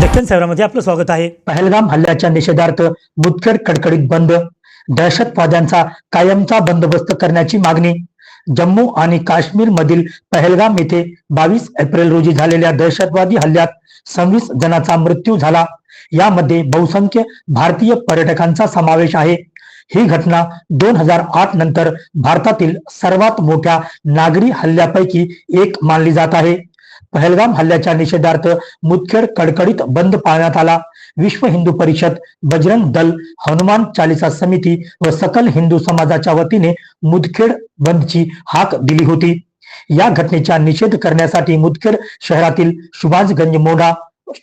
दक्षिण शहरामध्ये आपलं स्वागत आहे. पहलगाम हल्ल्याच्या निषेधार्थ मुदखेड कडकडीत बंद दहशतवाद्यांचा कायमचा बंदोबस्त करण्याची मागणी. जम्मू आणि काश्मीर मधील पहलगाम येथे बावीस एप्रिल रोजी झालेल्या दहशतवादी हल्ल्यात सव्वीस जणांचा मृत्यू झाला. यामध्ये बहुसंख्य भारतीय पर्यटकांचा समावेश आहे. ही घटना दोन हजार आठ नंतर भारतातील सर्वात मोठ्या नागरी हल्ल्यापैकी एक मानली जात आहे. पहलगाम हल्ल्याच्या निषेधार्थ मुदखेड कडकडीत बंद पाळण्यात आला. विश्व हिंदू परिषद बजरंग दल हनुमान चालिसा समिती व सकल हिंदू समाजाच्या वतीने मुदखेड बंदची हाक दिली होती. या घटनेचा निषेध करण्यासाठी मुदखेड शहरातील सुभाषगंज मोढा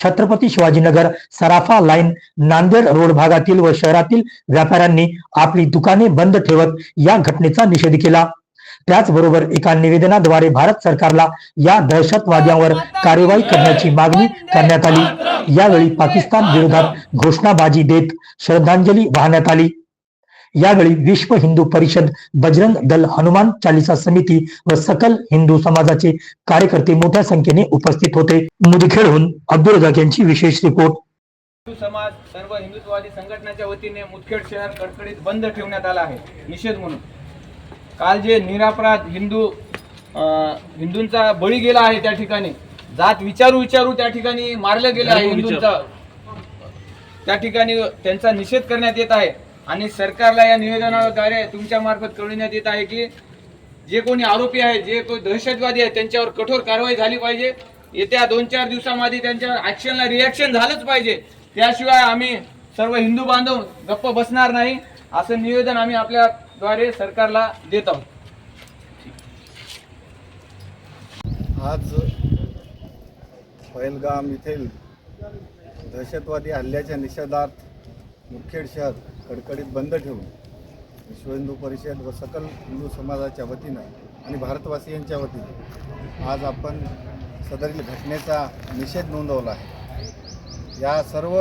छत्रपती शिवाजीनगर सराफा लाईन नांदेड रोड भागातील व शहरातील व्यापाऱ्यांनी आपली दुकाने बंद ठेवत या घटनेचा निषेध केला. त्याचबरोबर एका निवेदनाद्वारे भारत सरकारला या दहशतवाद्यांवर कार्यवाही करण्याची मागणी करण्यात आली. यावेळी पाकिस्तान विरोधात घोषणाबाजी देत श्रद्धांजली वाहण्यात आली. यावेळी विश्व हिंदू परिषद बजरंग दल हनुमान चालिसा समिती व सकल हिंदू समाजाचे कार्यकर्ते मोठ्या संख्येने उपस्थित होते. मुदखेडहून अब्दुल रजाक यांची विशेष रिपोर्ट. हिंदू समाज सर्व हिंदुत्ववादी संघटनेच्या वतीने मुदखेड शहर कडकडीत बंद ठेवण्यात आला आहे. निषेध म्हणून. काल जे निरापराध हिंदू हिंदूंचा बळी गेला आहे त्या ठिकाणी जात विचारू विचारू त्या ठिकाणी मारलं गेलं आहे हिंदूंचा. त्या ठिकाणी त्यांचा निषेध करण्यात येत आहे आणि सरकारला या निवेदनाद्वारे तुमच्या मार्फत कळविण्यात येत आहे की जे कोणी आरोपी आहेत जे कोणी दहशतवादी आहेत त्यांच्यावर कठोर कारवाई झाली पाहिजे. येत्या दोन चार दिवसामध्ये त्यांच्या ऍक्शनला रिॲक्शन झालंच पाहिजे. त्याशिवाय आम्ही सर्व हिंदू बांधव गप्प बसणार नाही. असं निवेदन आम्ही द्वारे सरकारला देत आहोत. आज फैलगाम येथील दहशतवादी हल्ल्याच्या निषेधार्थ मुखेड शहर कडकडीत बंद ठेवून विश्व हिंदू परिषद व सकल हिंदू समाजाच्या वतीनं आणि भारतवासियांच्या वतीनं आज आपण सदरील घटनेचा निषेध नोंदवला आहे. या सर्व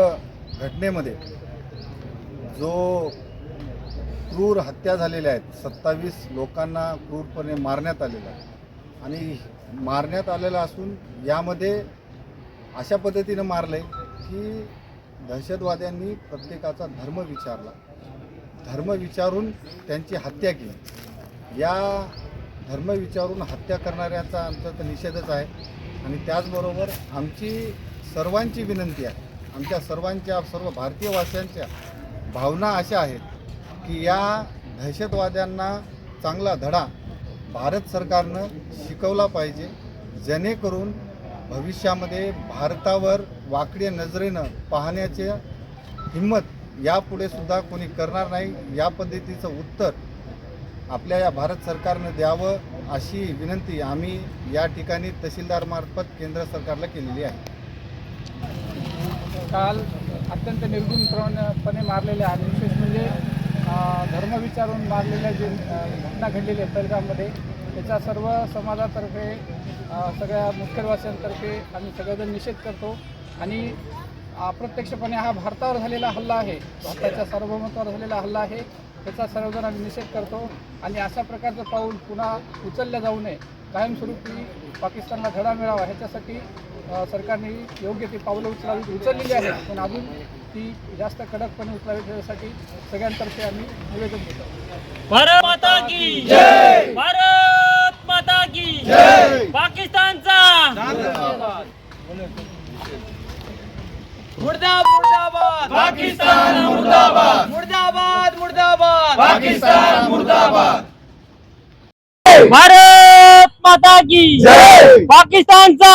घटनेमध्ये जो क्रूर हत्या झालेल्या आहेत. सत्तावीस लोकांना क्रूरपणे मारण्यात आलेलं आहे. आणि मारण्यात आलेलं असून यामध्ये अशा पद्धतीनं मारलं आहे की दहशतवाद्यांनी प्रत्येकाचा धर्म विचारला. धर्म विचारून त्यांची हत्या केली. या धर्म विचारून हत्या करणाऱ्याचा आमचा तर निषेधच आहे. आणि त्याचबरोबर आमची सर्वांची विनंती आहे. आमच्या सर्वांच्या सर्व भारतीय भारतीयवासियांच्या भावना अशा आहेत की या दहशतवाद्यांना चांगला धडा भारत सरकारनं शिकवला पाहिजे जेणेकरून भविष्यामध्ये भारतावर वाकड्या नजरेनं पाहण्याचे हिंमत यापुढे सुद्धा कोणी करणार नाही या पद्धतीचं उत्तर आपल्या या भारत सरकारनं द्यावं अशी विनंती आम्ही या ठिकाणी तहसीलदारमार्फत केंद्र सरकारला केलेली आहे. काल अत्यंत निर्गुणपणे मारलेले आणि विशेष म्हणजे धर्म विचारून मारलेल्या जे घटना घडलेली आहे पहलगाममध्ये त्याचा सर्व समाजातर्फे सगळ्या मुख्यवासियांतर्फे आम्ही सगळेजण निषेध करतो. आणि अप्रत्यक्षपणे हा भारतावर झालेला हल्ला आहे भारताच्या सार्वभौमत्वावर झालेला हल्ला आहे त्याचा सर्वजण आम्ही निषेध करतो. आणि अशा प्रकारचं पाऊल पुन्हा उचललं जाऊ नये कायमस्वरूपी पाकिस्तानला धडा मिळावा ह्याच्यासाठी सरकारने योग्य ती पावलं उचलावी उचललेली आहेत. पण अजून ती जास्त कडकपणे उचलावी त्यासाठी सगळ्यांतर्फे आम्ही निवेदन देतो. भारत माता की जय! भारत माता की जय! पाकिस्तानचा! मुर्दाबाद! मुर्दाबाद! पाकिस्तान मुर्दाबाद! मुर्दाबाद! मुर्दाबाद! पाकिस्तान मुर्दाबाद! भारत माता की जय! पाकिस्तानचा!